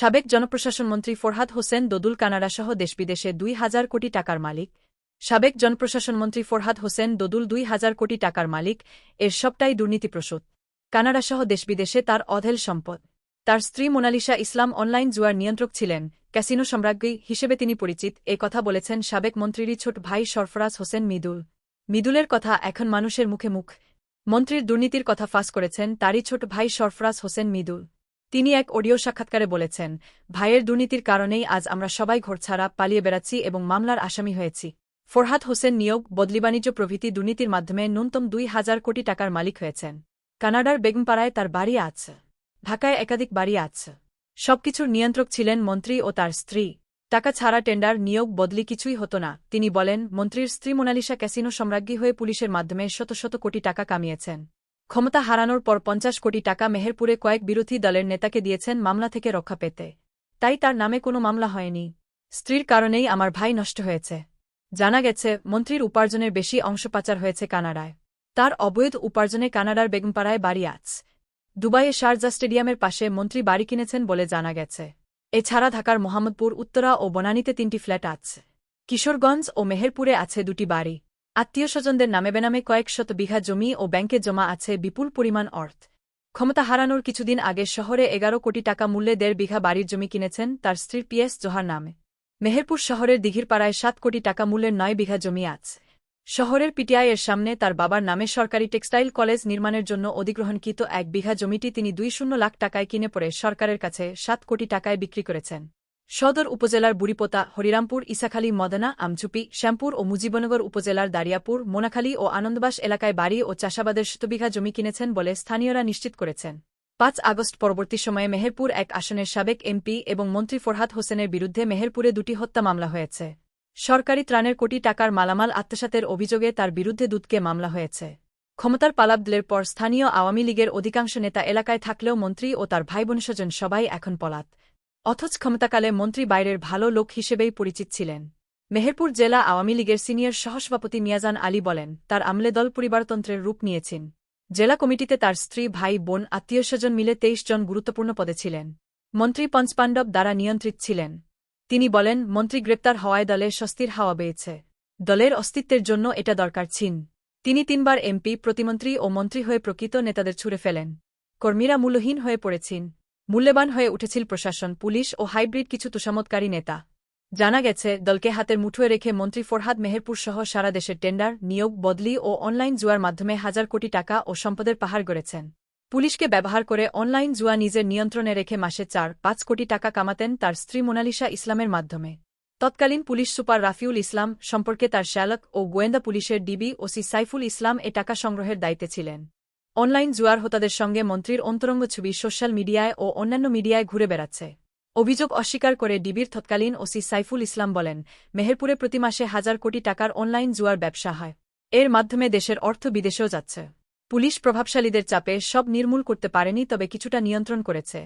সাবেক জনপ্রশাসন মন্ত্রী ফরহাদ হোসেন দোদুল কানাডাসহ দেশবিদেশে দুই হাজার কোটি টাকার মালিক। সাবেক জনপ্রশাসন মন্ত্রী ফরহাদ হোসেন দদুল দুই হাজার কোটি টাকার মালিক, এর সবটাই দুর্নীতিপ্রসূত। কানাডাসহ দেশবিদেশে তার অধেল সম্পদ। তার স্ত্রী মোনালিসা ইসলাম অনলাইন জুয়ার নিয়ন্ত্রক ছিলেন। ক্যাসিনো সম্রাজ্ঞী হিসেবে তিনি পরিচিত। এ কথা বলেছেন সাবেক মন্ত্রীরই ছোট ভাই সরফরাজ হোসেন মিদুল। মিদুলের কথা এখন মানুষের মুখে মুখ। মন্ত্রীর দুর্নীতির কথা ফাঁস করেছেন তারই ছোট ভাই সরফরাজ হোসেন মিদুল। তিনি এক অডিও সাক্ষাৎকারে বলেছেন, ভাইয়ের দুর্নীতির কারণেই আজ আমরা সবাই ঘরছাড়া পালিয়ে বেড়াচ্ছি এবং মামলার আসামি হয়েছি। ফরহাদ হোসেন নিয়োগ, বদলি বাণিজ্য প্রভৃতি দুর্নীতির মাধ্যমে ন্যূনতম দুই হাজার কোটি টাকার মালিক হয়েছেন। কানাডার বেগমপাড়ায় তার বাড়ি আছে ঢাকায় একাধিক বাড়ি আছে সবকিছুর নিয়ন্ত্রক ছিলেন মন্ত্রী ও তার স্ত্রী। টাকা ছাড়া টেন্ডার, নিয়োগ, বদলি কিছুই হতো না। তিনি বলেন, মন্ত্রীর স্ত্রী মোনালিসা ক্যাসিনো সম্রাজ্ঞী হয়ে পুলিশের মাধ্যমে শত শত কোটি টাকা কামিয়েছেন। ক্ষমতা হারানোর পর পঞ্চাশ কোটি টাকা মেহেরপুরে কয়েক বিরোধী দলের নেতাকে দিয়েছেন মামলা থেকে রক্ষা পেতে। তাই তার নামে কোনো মামলা হয়নি। স্ত্রীর কারণেই আমার ভাই নষ্ট হয়েছে। জানা গেছে, মন্ত্রীর উপার্জনের বেশি অংশ পাচার হয়েছে কানাডায়। তার অবৈধ উপার্জনে কানাডার বেগমপাড়ায় বাড়ি আছে দুবাইয়ে শারজা স্টেডিয়ামের পাশে মন্ত্রী বাড়ি কিনেছেন বলে জানা গেছে। এছাড়া ঢাকার মোহাম্মদপুর, উত্তরা ও বনানীতে তিনটি ফ্ল্যাট আছে। কিশোরগঞ্জ ও মেহেরপুরে আছে দুটি বাড়ি। আত্মীয় স্বজনদের নামে বেনামে কয়েক শত বিঘা জমি ও ব্যাংকে জমা আছে বিপুল পরিমাণ অর্থ। ক্ষমতা হারানোর কিছুদিন আগে শহরে এগারো কোটি টাকা মূল্যে দেড় বিঘা বাড়ির জমি কিনেছেন তার স্ত্রীর পিএস জোহার নামে। মেহেরপুর শহরের দিঘিরপাড়ায় সাত কোটি টাকা মূল্যের নয় বিঘা জমি আছে। শহরের পিটিআই এর সামনে তার বাবার নামে সরকারি টেক্সটাইল কলেজ নির্মাণের জন্য অধিগ্রহণকৃত এক বিঘা জমিটি তিনি দুই শূন্য লাখ টাকায় কিনে পড়ে সরকারের কাছে সাত কোটি টাকায় বিক্রি করেছেন। সদর উপজেলার বুড়িপোতা, হরিরামপুর, ইসাখালী, মদনা, আমঝুপি, শ্যামপুর ও মুজিবনগর উপজেলার দারিয়াপুর, মোনাখালী ও আনন্দবাস এলাকায় বাড়ি ও চাষাবাদের শতবিঘা জমি কিনেছেন বলে স্থানীয়রা নিশ্চিত করেছেন। পাঁচ আগস্ট পরবর্তী সময়ে মেহেরপুর এক আসনের সাবেক এমপি এবং মন্ত্রী ফরহাদ হোসেনের বিরুদ্ধে মেহেরপুরে দুটি হত্যা মামলা হয়েছে। সরকারি ত্রাণের কোটি টাকার মালামাল আত্মসাতের অভিযোগে তার বিরুদ্ধে দুধকে মামলা হয়েছে। ক্ষমতার পালাবদলের পর স্থানীয় আওয়ামী লীগের অধিকাংশ নেতা এলাকায় থাকলেও মন্ত্রী ও তার ভাই বোনস্বজন সবাই এখন পলাত। অথচ ক্ষমতাকালে মন্ত্রী বাইরের ভালো লোক হিসেবেই পরিচিত ছিলেন। মেহেরপুর জেলা আওয়ামী লীগের সিনিয়র সহসভাপতি মিয়াজান আলী বলেন, তার আমলে দল পরিবারতন্ত্রের রূপ নিয়েছেন। জেলা কমিটিতে তার স্ত্রী, ভাই, বোন আত্মীয়স্বজন মিলে তেইশ জন গুরুত্বপূর্ণ পদে ছিলেন। মন্ত্রী পঞ্চপাণ্ডব দ্বারা নিয়ন্ত্রিত ছিলেন। তিনি বলেন, মন্ত্রী গ্রেপ্তার হওয়ায় দলে স্বস্তির হাওয়া বেয়েছে। দলের অস্তিত্বের জন্য এটা দরকার ছিন। তিনি তিনবার এমপি, প্রতিমন্ত্রী ও মন্ত্রী হয়ে প্রকৃত নেতাদের ছুড়ে ফেলেন। কর্মীরা মূল্যহীন হয়ে পড়েছেন। মূল্যবান হয়ে উঠেছিল প্রশাসন, পুলিশ ও হাইব্রিড কিছু তুষামতকারী নেতা। জানা গেছে, দলকে হাতের মুঠোয় রেখে মন্ত্রী ফরহাদ মেহেরপুর সহ সারা দেশের টেন্ডার, নিয়োগ, বদলি ও অনলাইন জুয়ার মাধ্যমে হাজার কোটি টাকা ও সম্পদের পাহাড় গড়েছেন। পুলিশকে ব্যবহার করে অনলাইন জুয়া নিজের নিয়ন্ত্রণে রেখে মাসে চার, পাঁচ কোটি টাকা কামাতেন তার স্ত্রী মোনালিসা ইসলামের মাধ্যমে। তৎকালীন পুলিশ সুপার রাফিউল ইসলাম সম্পর্কে তার শ্যালক ও গোয়েন্দা পুলিশের ডিবি ওসি সাইফুল ইসলাম এ টাকা সংগ্রহের দায়িত্বে ছিলেন। অনলাইন জুয়ার হোতাদের সঙ্গে মন্ত্রীর অন্তরঙ্গ ছবি সোশ্যাল মিডিয়ায় ও অন্যান্য মিডিয়ায় ঘুরে বেড়াচ্ছে। অভিযোগ অস্বীকার করে ডিবির তৎকালীন ওসি সাইফুল ইসলাম বলেন, মেহেরপুরে প্রতি মাসে হাজার কোটি টাকার অনলাইন জুয়ার ব্যবসা হয়। এর মাধ্যমে দেশের অর্থ বিদেশেও যাচ্ছে। পুলিশ প্রভাবশালীদের চাপে সব নির্মূল করতে পারেনি, তবে কিছুটা নিয়ন্ত্রণ করেছে।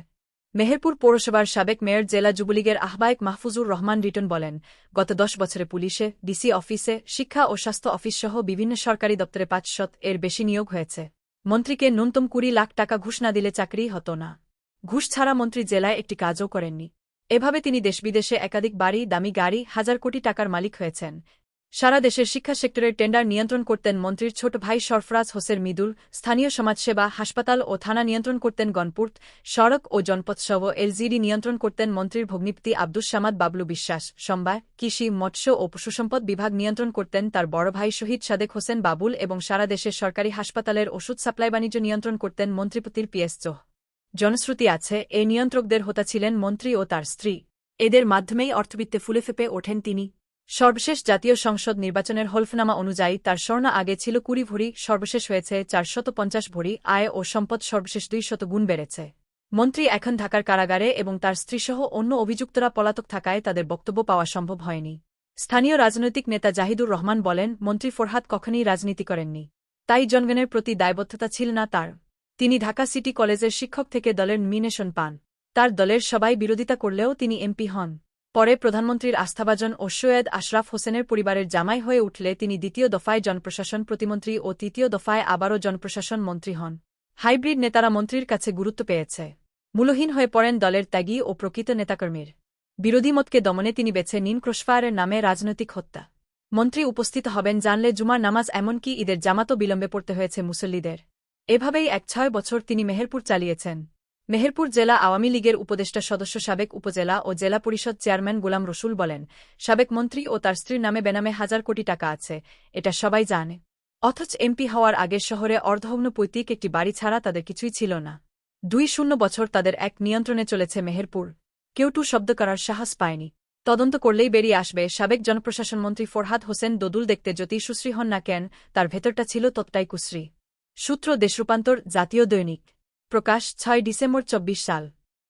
মেহেরপুর পৌরসভার সাবেক মেয়র জেলা যুবলীগের আহ্বায়ক মাহফুজুর রহমান রিটন বলেন, গত দশ বছরে পুলিশে, ডিসি অফিসে, শিক্ষা ও স্বাস্থ্য অফিসসহ বিভিন্ন সরকারি দপ্তরে পাঁচশত এর বেশি নিয়োগ হয়েছে। মন্ত্রীকে ন্যূনতম কুড়ি লাখ টাকা ঘুষ না দিলে চাকরি হতো না। ঘুষ ছাড়া মন্ত্রী জেলায় একটি কাজও করেননি। এভাবে তিনি দেশবিদেশে একাধিক বাড়ি, দামি গাড়ি, হাজার কোটি টাকার মালিক হয়েছেন। সারা দেশের শিক্ষা সেক্টরের টেন্ডার নিয়ন্ত্রণ করতেন মন্ত্রীর ছোট ভাই সরফরাজ হোসের মিদুল, স্থানীয় সমাজসেবা, হাসপাতাল ও থানা নিয়ন্ত্রণ করতেন গণপুর্ত সড়ক ও জনপথসহ এলজিডি নিয়ন্ত্রণ করতেন মন্ত্রীর ভগ্নিপ্তি আব্দুস সামাদ বাবলু বিশ্বাস, সোমবার কৃষি, মৎস্য ও পশুসম্পদ বিভাগ নিয়ন্ত্রণ করতেন তার বড় ভাই শহীদ সাদেক হোসেন বাবুল এবং সারা দেশের সরকারি হাসপাতালের ওষুধ সাপ্লাই বাণিজ্য নিয়ন্ত্রণ করতেন মন্ত্রীপতির পিএস চোহ। জনশ্রুতি আছে এই নিয়ন্ত্রকদের হতা ছিলেন মন্ত্রী ও তার স্ত্রী। এদের মাধ্যমেই অর্থবিত্তে ফুলে ফেপে ওঠেন তিনি। সর্বশেষ জাতীয় সংসদ নির্বাচনের হলফনামা অনুযায়ী তার স্বর্ণ আগে ছিল কুড়ি ভরি, সর্বশেষ হয়েছে চারশত পঞ্চাশ ভরি, আয় ও সম্পদ সর্বশেষ দুই শত গুণ বেড়েছে। মন্ত্রী এখন ঢাকার কারাগারে এবং তার স্ত্রীসহ অন্য অভিযুক্তরা পলাতক থাকায় তাদের বক্তব্য পাওয়া সম্ভব হয়নি। স্থানীয় রাজনৈতিক নেতা জাহিদুর রহমান বলেন, মন্ত্রী ফরহাদ কখনই রাজনীতি করেননি। তাই জনগণের প্রতি দায়বদ্ধতা ছিল না তার। তিনি ঢাকা সিটি কলেজের শিক্ষক থেকে দলের নমিনেশন পান। তার দলের সবাই বিরোধিতা করলেও তিনি এমপি হন। পরে প্রধানমন্ত্রীর আস্থাভাজন ও সৈয়দ আশরাফ হোসেনের পরিবারের জামাই হয়ে উঠলে তিনি দ্বিতীয় দফায় জনপ্রশাসন প্রতিমন্ত্রী ও তৃতীয় দফায় আবারও জনপ্রশাসন মন্ত্রী হন। হাইব্রিড নেতারা মন্ত্রীর কাছে গুরুত্ব পেয়েছে। মূলহীন হয়ে পড়েন দলের ত্যাগী ও প্রকৃত নেতাকর্মীর। বিরোধী মতকে দমনে তিনি বেছে নিন ক্রোশফায়ারের নামে রাজনৈতিক হত্যা। মন্ত্রী উপস্থিত হবেন জানলে জুমার নামাজ এমনকি ঈদের জামাতও বিলম্বে পড়তে হয়েছে মুসল্লিদের। এভাবেই এক ছয় বছর তিনি মেহেরপুর চালিয়েছেন। মেহেরপুর জেলা আওয়ামী লীগের উপদেষ্টা সদস্য সাবেক উপজেলা ও জেলা পরিষদ চেয়ারম্যান গোলাম রসুল বলেন, সাবেক মন্ত্রী ও তার স্ত্রীর নামে বেনামে হাজার কোটি টাকা আছে, এটা সবাই জানে। অথচ এমপি হওয়ার আগের শহরে অর্ধভগ্ন পৈতৃক একটি বাড়ি ছাড়া তাদের কিছুই ছিল না। দুই শূন্য বছর তাদের এক নিয়ন্ত্রণে চলেছে মেহেরপুর। কেউ টু শব্দ করার সাহস পায়নি। তদন্ত করলেই বেরিয়ে আসবে সাবেক জনপ্রশাসন মন্ত্রী ফরহাদ হোসেন দদুল দেখতে যতই সুশ্রী হন না কেন, তার ভেতরটা ছিল ততটাই কুশ্রী। সূত্র দেশরূপান্তর, জাতীয় দৈনিক। প্রকাশ ছয় ডিসেম্বর চব্বিশ সাল।